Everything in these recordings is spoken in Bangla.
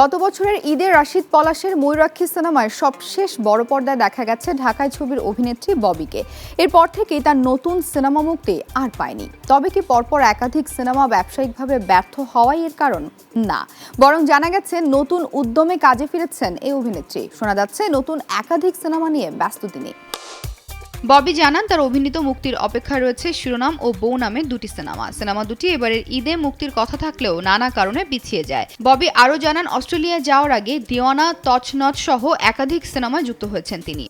গত বছরের ঈদে রাশিদ পলাশের ময়ূরাক্ষী সিনেমায় সবশেষ বড় পর্দায় দেখা গেছে ঢাকায় ছবির অভিনেত্রী ববিকে। এরপর থেকেই তার নতুন সিনেমা মুক্তি আর পায়নি। তবে কি পরপর একাধিক সিনেমা ব্যবসায়িকভাবে ব্যর্থ হওয়াই এর কারণ? না। বরং জানা গেছে, নতুন উদ্যমে কাজে ফিরেছেন এই অভিনেত্রী। শোনা যাচ্ছে, নতুন একাধিক সিনেমা নিয়ে ব্যস্ত তিনি। ববি জানান, তার অভিনীত মুক্তির অপেক্ষায় রয়েছে শিরোনাম ও বউ নামে দুটি সিনেমা। সিনেমা দুটি এবারের ঈদে মুক্তির কথা থাকলেও নানা কারণে পিছিয়ে যায়। ববি আরও জানান অস্ট্রেলিয়া যাওয়ার আগে দিওয়ানা, তছনছ সহ একাধিক সিনেমায় যুক্ত হয়েছেন তিনি।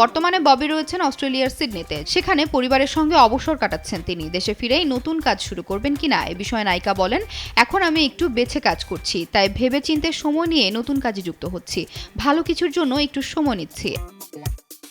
বর্তমানে ববি রয়েছেন অস্ট্রেলিয়ার সিডনিতে। সেখানে পরিবারের সঙ্গে অবসর কাটাচ্ছেন তিনি। দেশে ফিরেই নতুন কাজ শুরু করবেন কিনা এ বিষয়ে নায়িকা বলেন, এখন আমি একটু বেছে কাজ করছি, তাই ভেবেচিন্তে সময় নিয়ে নতুন কাজে যুক্ত হচ্ছি। ভালো কিছুর জন্য একটু সময় নিচ্ছি।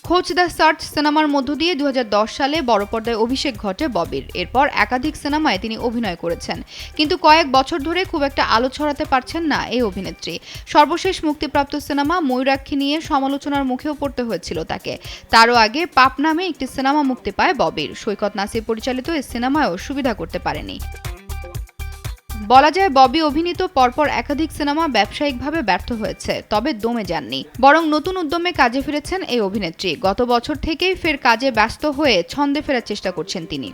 খোঁজ দ্য সার্চ সিনেমার মধ্য দিয়ে দু হাজার দশ সালে বড় পর্দায় অভিষেক ঘটে ববির। এরপর একাধিক সিনেমায় তিনি অভিনয় করেছেন। কিন্তু কয়েক বছর ধরে খুব একটা আলো ছড়াতে পারছেন না এই অভিনেত্রী। সর্বশেষ মুক্তিপ্রাপ্ত সিনেমা ময়ূরাক্ষী নিয়ে সমালোচনার মুখেও পড়তে হয়েছিল তাকে। তারও আগে পাপ নামে একটি সিনেমা মুক্তি পায় ববির। সৈকত নাসির পরিচালিত এই সিনেমায়ও সুবিধা করতে পারেনি। বলা যায় ববি অভিনীত পরপর একাধিক সিনেমা ব্যবসায়িকভাবে ব্যর্থ হয়েছে, তবে দমে যাননি। বরং নতুন উদ্যমে কাজে ফিরেছেন এই অভিনেত্রী। গত বছর থেকেই ফের কাজে ব্যস্ত হয়ে ছন্দে ফেরার চেষ্টা করছেন তিনি।